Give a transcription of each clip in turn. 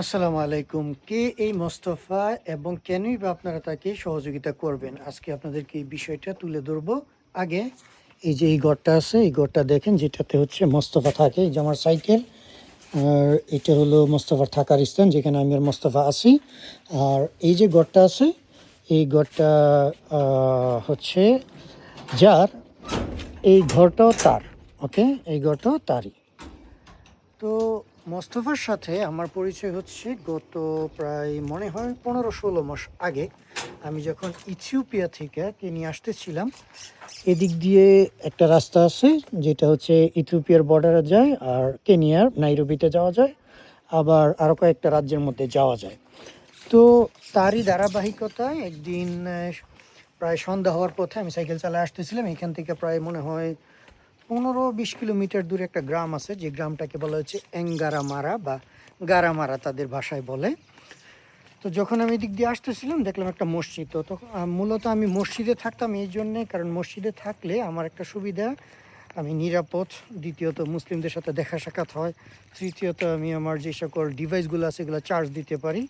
আসসালামু আলাইকুম। কে এই মোস্তফা এবং কেনই বা আপনারা তাকে সহযোগিতা করবেন? আজকে আপনাদেরকে এই বিষয়টা তুলে ধরবো। আগে এই যে এই ঘরটা আছে, এই ঘরটা দেখেন যেটাতে হচ্ছে মোস্তফা থাকে, এই যে আমার সাইকেল। আর এটা হলো মোস্তফার থাকার স্থান, যেখানে আমি আর মোস্তফা আছি। আর এই যে ঘরটা আছে, এই ঘরটা হচ্ছে যার, এই ঘরটাও তার, ওকে? এই ঘরটাও তারই। তো মোস্তফার সাথে আমার পরিচয় হচ্ছে গত প্রায় মনে হয় পনেরো ষোলো মাস আগে। আমি যখন ইথিওপিয়া থেকে কেনিয়া আসতেছিলাম, এদিক দিয়ে একটা রাস্তা আছে যেটা হচ্ছে ইথিওপিয়ার বর্ডারে যায় আর কেনিয়ার নাইরোবিতে যাওয়া যায়, আবার আরও কয়েকটা রাজ্যের মধ্যে যাওয়া যায়। তো তারই ধারাবাহিকতায় একদিন প্রায় সন্ধ্যা হওয়ার পথে আমি সাইকেল চালায় আসতেছিলাম। এখান থেকে প্রায় মনে হয় পনেরো বিশ কিলোমিটার দূরে একটা গ্রাম আছে যে গ্রামটাকে বলা হচ্ছে এঙ্গারামারা বা গারামারা তাদের ভাষায় বলে। তো যখন আমি এদিক দিয়ে আসতেছিলাম দেখলাম একটা মসজিদ। তো তখন মূলত আমি মসজিদে থাকতাম এই জন্যে কারণ মসজিদে থাকলে আমার একটা সুবিধা আমি নিরাপদ। দ্বিতীয়ত মুসলিমদের সাথে দেখা সাক্ষাৎ হয়। তৃতীয়ত আমি আমার যে সকল ডিভাইসগুলো আছে এগুলো চার্জ দিতে পারি।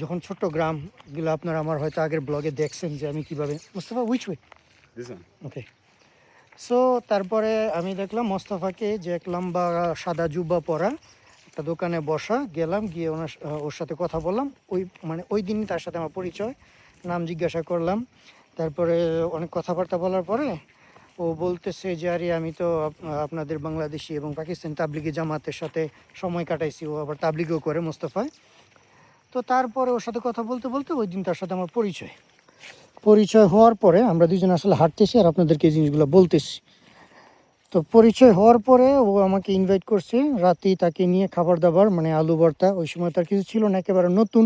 যখন ছোট গ্রামগুলো আপনারা আমার হয়তো আগের ব্লগে দেখছেন যে আমি কীভাবে Mustafa which way okay so তারপরে আমি দেখলাম মোস্তফাকে যে এক লম্বা সাদা জুব্বা পরা একটা দোকানে বসা, গেলাম, গিয়ে ওনার ওর সাথে কথা বললাম। ওই মানে ওই দিনই তার সাথে আমার পরিচয়, নাম জিজ্ঞাসা করলাম। তারপরে অনেক কথাবার্তা বলার পরে ও বলতেছে যে, আরে, আমি তো আপনাদের বাংলাদেশি এবং পাকিস্তান তাবলিগি জামাতের সাথে সময় কাটাইছি। ও আবার তাবলিগও করে মোস্তফায়। তো তারপরে ওর সাথে কথা বলতে বলতে ওই দিন তার সাথে আমার পরিচয়। পরিচয় হওয়ার পরে আমরা দুজন আসলে হাঁটতেছি আর আপনাদেরকে এই জিনিসগুলো বলতেছি। তো পরিচয় হওয়ার পরে ও আমাকে ইনভাইট করছে, রাতে তাকে নিয়ে খাবার দাবার মানে আলু ভর্তা, ওই সময় তার কিছু ছিল না, একেবারে নতুন।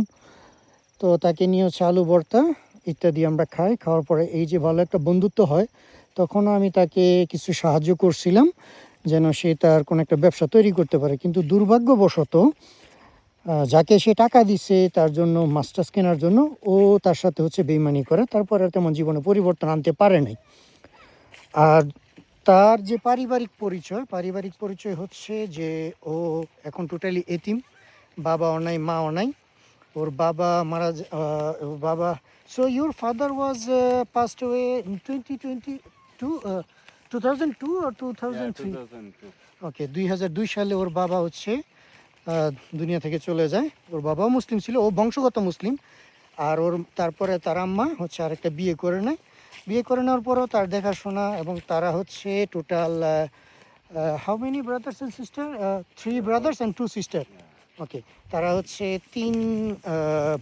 তো তাকে নিয়ে হচ্ছে আলু ভর্তা ইত্যাদি আমরা খাই। খাওয়ার পরে এই যে ভালো একটা বন্ধুত্ব হয়, তখনও আমি তাকে কিছু সাহায্য করছিলাম, যেন সে তার কোনো একটা ব্যবসা তৈরি করতে পারে। কিন্তু দুর্ভাগ্যবশত যাকে সে টাকা দিছে তার জন্য মাস্টার্স কেনার জন্য ও তার সাথে হচ্ছে বেইমানি করে তারপর আর তেমন জীবনে পরিবর্তন আনতে পারে নাই। আর তার যে পারিবারিক পরিচয় পারিবারিক পরিচয় হচ্ছে যে ও এখন টোটালি এতিম বাবা অনাই মা অনাই ওর বাবা মারা বাবা so your father was passed away twenty twenty two two thousand two R two thousand three 2002. Okay দুই হাজার দুই সালে ওর বাবা হচ্ছে দুনিয়া থেকে চলে যায়। ওর বাবাও মুসলিম ছিল, ও বংশগত মুসলিম। আর ওর তারপরে তার আম্মা হচ্ছে আরেকটা বিয়ে করে নেয়। বিয়ে করে নেওয়ার পরেও তার দেখাশোনা এবং তারা হচ্ছে total how many brothers and sister three brothers and two sister okay তারা হচ্ছে তিন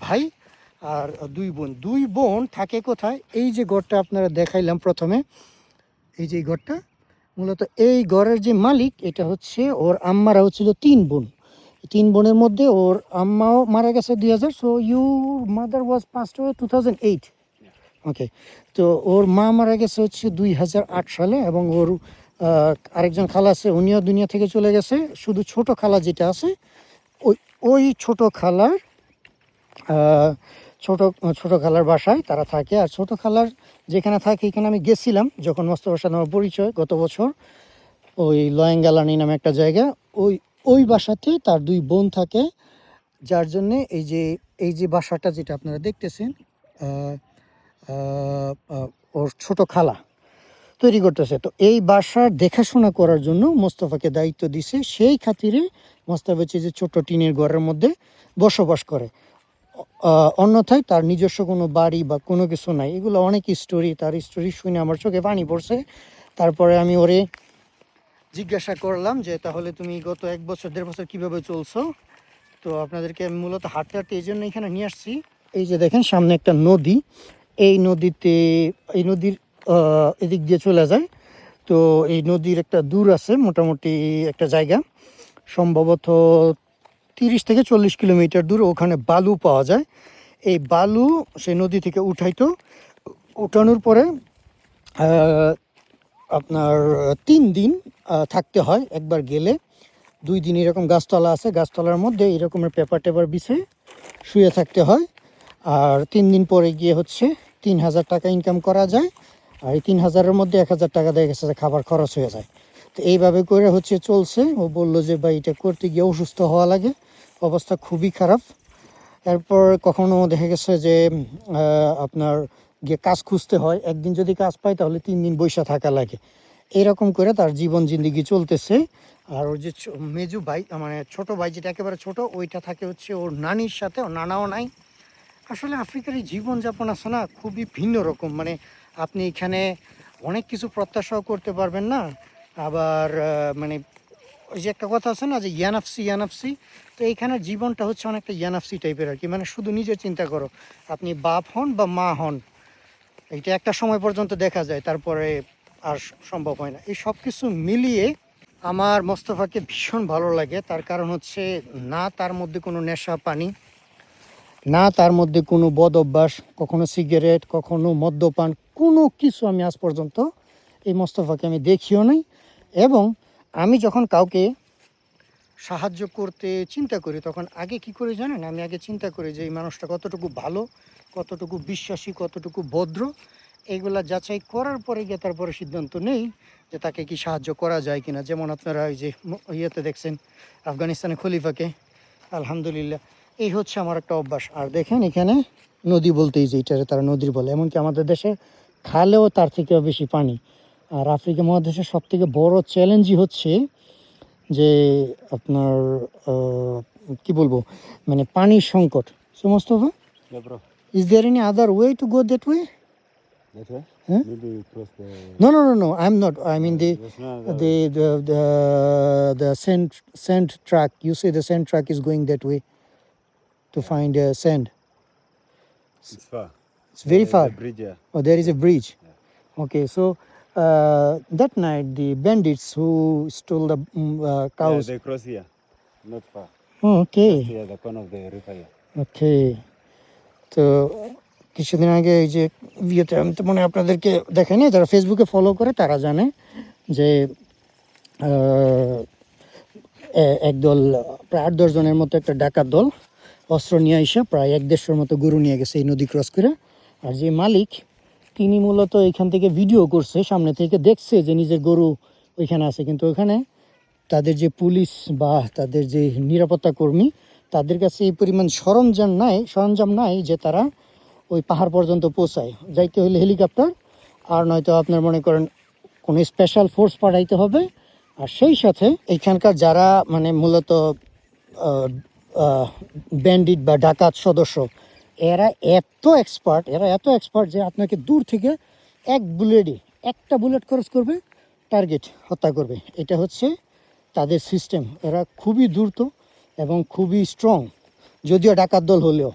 ভাই আর দুই বোন। দুই বোন থাকে কোথায়? এই যে ঘরটা আপনারা দেখাইলাম প্রথমে। এই যে ঘরটা, মূলত এই ঘরের যে মালিক, এটা হচ্ছে ওর আম্মারা হচ্ছিল তিন বোন। তিন বোনের মধ্যে ওর আম্মাও মারা গেছে দুই হাজার so you mother was passed away two thousand eight okay তো ওর মা মারা গেছে হচ্ছে দুই হাজার আট সালে এবং ওর আরেকজন খালা আছে, উনিও দুনিয়া থেকে চলে গেছে। শুধু ছোট খালা যেটা আছে, ওই ওই ছোট খালার ছোট ছোট খালার বাসায় তারা থাকে। আর ছোট খালার যেখানে থাকে, এখানে আমি গেছিলাম যখন মোস্তফার সাথে আমার পরিচয়, গত বছর। ওই লয়েঙ্গালানি নামে একটা জায়গা, ওই ওই বাসাতে তার দুই বোন থাকে, যার জন্যে এই যে এই যে বাসাটা যেটা আপনারা দেখতেছেন ওর ছোট খালা তৈরি করতেছে। তো এই বাসার দেখাশোনা করার জন্য মোস্তফাকে দায়িত্ব দিছে। সেই খাতিরে মোস্তফা হচ্ছে যে ছোট টিনের ঘরের মধ্যে বসবাস করে। অন্যথায় তার নিজস্ব কোনো বাড়ি বা কোনো কিছু নাই। এগুলো অনেক স্টোরি তার স্টোরি শুনে আমার চোখে পানি পড়ছে। তারপরে আমি ওরে জিজ্ঞাসা করলাম যে, তাহলে তুমি গত এক বছর, দেড় বছর কীভাবে চলছো? তো আপনাদেরকে আমি মূলত হাঁটতে হাঁটতে এই জন্য এখানে নিয়ে আসছি। এই যে দেখেন, সামনে একটা নদী। এই নদীতে, এই নদীর এদিক দিয়ে চলে যায়। তো এই নদীর একটা দূর আছে, মোটামুটি একটা জায়গা। সম্ভবত তিরিশ থেকে চল্লিশ কিলোমিটার দূর ওখানে বালু পাওয়া যায়। এই বালু সেই নদী থেকে উঠাইতো। উঠানোর পরে আপনার তিন দিন থাকতে হয় একবার গেলে। দুই দিন এরকম গাছতলা আছে, গাছতলার মধ্যে এরকমের পেপার টেপার বিছিয়ে শুয়ে থাকতে হয়। আর তিন দিন পরে গিয়ে হচ্ছে তিন হাজার টাকা ইনকাম করা যায়, আর এই তিন হাজারের মধ্যে এক হাজার টাকা দিয়ে গেছে যে খাবার খরচ হয়ে যায়। তো এইভাবে করে হচ্ছে চলছে। ও বলল যে, ভাই, এটা করতে গিয়ে অসুস্থ হওয়া লাগে, অবস্থা খুবই খারাপ। এরপর কখনো দেখা গেছে যে আপনার গিয়ে কাজ খুঁজতে হয়। একদিন যদি কাজ পায় তাহলে তিন দিন বৈশা থাকা লাগে। এরকম করে তার জীবন জিন্দিগি চলতেছে। আর ওর যে মেজু ভাই মানে ছোট ভাই যেটা একেবারে ছোট, ওইটা থাকে হচ্ছে ওর নানির সাথে, ওর নানাও নাই। আসলে আফ্রিকার এই জীবনযাপন আছে না, খুবই ভিন্ন রকম। মানে আপনি এখানে অনেক কিছু প্রত্যাশাও করতে পারবেন না। আবার মানে ওই যে একটা কথা আছে না যে ইয়ানাফসি ইয়ানাফসি তো এইখানের জীবনটা হচ্ছে অনেকটা ইয়ানাফসি টাইপের আর কি। মানে শুধু নিজে চিন্তা করো, আপনি বাপ হন বা মা হন, এইটা একটা সময় পর্যন্ত দেখা যায়। তারপরে আর সম্ভব হয় না। এই সব কিছু মিলিয়ে আমার মোস্তফাকে ভীষণ ভালো লাগে। তার কারণ হচ্ছে না তার মধ্যে কোনো নেশা, পানি, না তার মধ্যে কোনো বদ অভ্যাস, কখনো সিগারেট, কখনো মদ্যপান, কোনো কিছু আমি আজ পর্যন্ত এই মোস্তফাকে আমি দেখিও নাই। এবং আমি যখন কাউকে সাহায্য করতে চিন্তা করি, তখন আগে কি করে জানেন? আমি আগে চিন্তা করি যে এই মানুষটা কতটুকু ভালো, কতটুকু বিশ্বাসী, কতটুকু ভদ্র। এইগুলা যাচাই করার পরে গিয়ে তারপরে সিদ্ধান্ত নেই যে তাকে কি সাহায্য করা যায় কিনা। যেমন আপনারা ওই যে ইয়েতে দেখছেন আফগানিস্তানে খলিফাকে। আলহামদুলিল্লাহ এই হচ্ছে আমার একটা অভ্যাস। আর দেখেন এখানে নদী বলতেই যে এটারে তারা নদীর বলে এমনকি আমাদের দেশে খালেও তার থেকেও বেশি পানি। আর আফ্রিকা মহাদেশের সব থেকে বড় চ্যালেঞ্জই হচ্ছে যে আপনার কি বলব মানে পানির সংকট। সমস্ত bro. Is there any other way to go that way That? Huh? Maybe cross the. No, no, no, no. I'm not. I mean the uh, the the the, the, sand sand track. You say the sand track is going that way to find uh, sand. It's far. It's very There's far. A bridge, yeah. Oh, there is a bridge. Yeah. Okay, so uh, that night the bandits who stole the um, uh, cows. Yeah, they cross here, not far. Oh, okay. Just here, the corner of the river. Here. Okay, so. কিছুদিন আগে এই যে বিয়েতে আমি তো মনে আপনাদেরকে দেখাইনি যারা ফেসবুকে ফলো করে তারা জানে যে একদল প্রায় আট দশ জনের মতো একটা ডাকাত দল অস্ত্র নিয়ে আইসা প্রায় এক দেড়শোর মতো গরু নিয়ে গেছে এই নদী ক্রস করে। আর যে মালিক, তিনি মূলত এখান থেকে ভিডিও করছে, সামনে থেকে দেখছে যে নিজের গরু ওইখানে আছে। কিন্তু ওখানে তাদের যে পুলিশ বা তাদের যে নিরাপত্তা কর্মী, তাদের কাছে এই পরিমাণ সরঞ্জাম নাই সরঞ্জাম নাই যে তারা ওই পাহাড় পর্যন্ত পৌঁছায়। যাইতে হলে হেলিকপ্টার আর নয়তো আপনার মনে করেন কোনো স্পেশাল ফোর্স পাঠাইতে হবে। আর সেই সাথে এইখানকার যারা মানে মূলত ব্যান্ডিট বা ডাকাত সদস্য, এরা এত এক্সপার্ট এরা এত এক্সপার্ট যে আপনাকে দূর থেকে এক বুলেটই একটা বুলেট খরচ করবে টার্গেট হত্যা করবে। এটা হচ্ছে তাদের সিস্টেম এরা খুবই দ্রুত এবং খুবই স্ট্রং যদিও ডাকাত দল হলেও।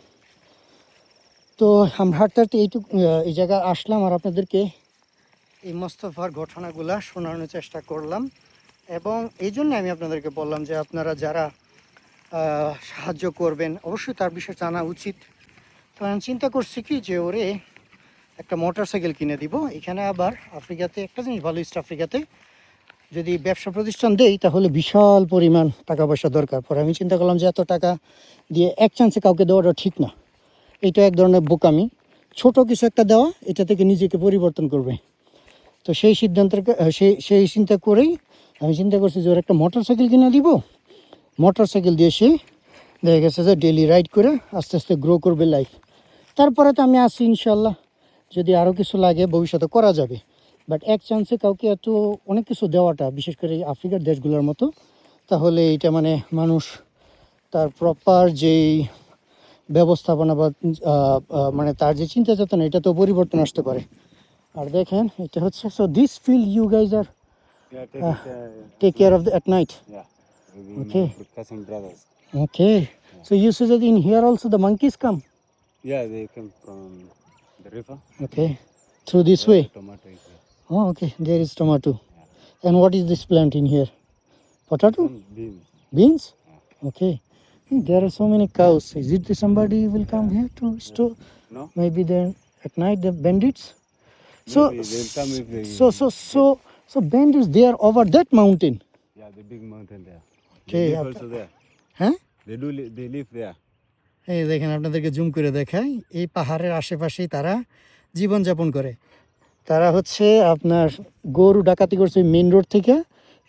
তো আমরা হাঁটতে হাঁটতে এইটুকু এই জায়গায় আসলাম আর আপনাদেরকে এই মোস্তফার ঘটনাগুলা শোনানোর চেষ্টা করলাম। এবং এই জন্য আমি আপনাদেরকে বললাম যে আপনারা যারা সাহায্য করবেন, অবশ্যই তার বিষয়ে জানা উচিত। তো আমি চিন্তা করছি কি যে ওরে একটা মোটর সাইকেল কিনে দিব। এখানে আবার আফ্রিকাতে একটা জিনিস ভালো, ইস্ট আফ্রিকাতে যদি ব্যবসা প্রতিষ্ঠান দেই, তাহলে বিশাল পরিমাণ টাকা পয়সা দরকার। পরে আমি চিন্তা করলাম যে এত টাকা দিয়ে এক চান্সে কাউকে দেওয়াটা ঠিক না। এটা এক ধরনের বোকামি। ছোট কিছু একটা দেওয়া, এটা থেকে নিজেকে পরিবর্তন করবে। তো সেই সিদ্ধান্তের সেই সেই চিন্তা করেই আমি চিন্তা করছি যে ওর একটা মোটর সাইকেল কিনে দিব। মোটর সাইকেল দিয়ে সে দেখা গেছে যে ডেলি রাইড করে আস্তে আস্তে গ্রো করবে লাইফ তারপরে তো আমি আসি ইনশাল্লাহ যদি আরও কিছু লাগে ভবিষ্যতে করা যাবে। বাট এক চান্সে কাউকে এত অনেক কিছু দেওয়াটা, বিশেষ করে আফ্রিকার দেশগুলোর মতো, তাহলে এটা মানে মানুষ তার প্রপার যেই ব্যবস্থাপনা বা আহ, আহ, মানে তার যে চিন্তা চেতনা এটা তো পরিবর্তন আসতে পারে আর দেখেন এটা হচ্ছে so this feel you guys R Yeah, take it. Uh, take care of the at night yeah. With Okay. my cousin brothers. Okay so you say that in here also the monkeys come Yeah, they come from the river. Okay through this way Tomato is here. Oh, okay. There is tomato. And what is this plant in here? Potato? Some beans. Beans? Okay. Hmm, There are so many cows. Is it somebody will come here to store? No? Maybe then at night the bandits. So, Maybe they'll come if they. so, so, so, so bandits they are over that mountain. Yeah, the big mountain there. Okay, They live also there. হ্যাঁ They do. Li- they live there. এই দেখেন আপনাদেরকে zoom করে দেখাই এই পাহাড়ের আশেপাশেই তারা জীবনযাপন করে তারা হচ্ছে আপনার গরু ডাকাতি করছে মেন রোড থেকে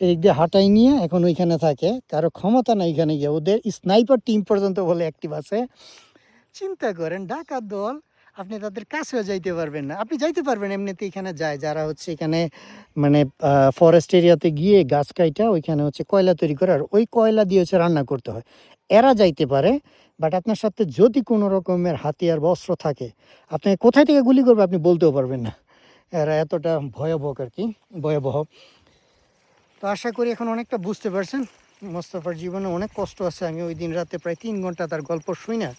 এদিক দিয়ে হাঁটাই নিয়ে এখন ওইখানে থাকে, কারও ক্ষমতা নাই এখানে গিয়ে, ওদের স্নাইপার টিম পর্যন্ত বলে অ্যাক্টিভ আছে। চিন্তা করেন, ডাকাত দল, আপনি তাদের কাছেও যাইতে পারবেন না। আপনি যাইতে পারবেন এমনিতে এখানে যায়, যারা হচ্ছে এখানে মানে ফরেস্ট এরিয়াতে গিয়ে গাছ কাইটা, ওইখানে হচ্ছে কয়লা তৈরি করে, আর ওই কয়লা দিয়ে হচ্ছে রান্না করতে হয়। এরা যাইতে পারে বাট আপনার সাথে যদি কোনো রকমের হাতিয়ার বা অস্ত্র থাকে, আপনি কোথায় থেকে গুলি করবে আপনি বলতেও পারবেন না। এরা এতটা ভয়াবহ আর কি, ভয়াবহ। তো আশা করি এখন অনেকটা বুঝতে পারছেন। মোস্তফার জীবনে অনেক কষ্ট আছে। আমি ওই দিন রাতে প্রায় তিন ঘণ্টা তার গল্প শুই না।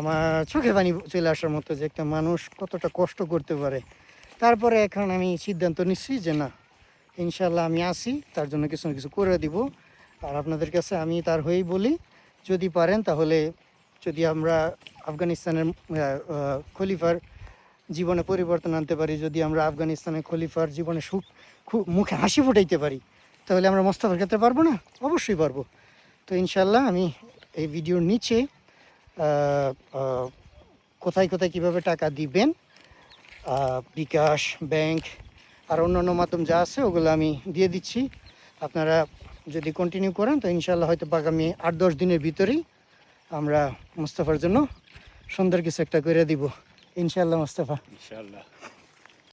আমার চোখে পানি চলে আসার মতো যে একটা মানুষ কতটা কষ্ট করতে পারে। তারপরে এখন আমি সিদ্ধান্ত নিচ্ছি যে না ইনশাল্লাহ আমি আসি, তার জন্য কিছু না কিছু করে দিব। আর আপনাদের কাছে আমি তার হয়েই বলি, যদি পারেন তাহলে যদি আমরা আফগানিস্তানের খলিফার জীবনে পরিবর্তন আনতে পারি, যদি আমরা আফগানিস্তানের খলিফার জীবনে সুখ খুব মুখে হাসি ফুটাইতে পারি তাহলে আমরা মোস্তফার ক্ষেত্রে পারব না? অবশ্যই পারব। তো ইনশাল্লাহ আমি এই ভিডিওর নিচে কোথায় কোথায় কীভাবে টাকা দিবেন বিকাশ, ব্যাংক আর অন্যান্য মাধ্যম যা আছে ওগুলো আমি দিয়ে দিচ্ছি। আপনারা যদি কন্টিনিউ করেন, তো ইনশাল্লাহ হয়তো আগামী আট দশ দিনের ভিতরেই আমরা মুস্তাফার জন্য সুন্দর কিছু একটা করে দিব। ইনশাল্লাহ মুস্তাফা। Inshallah.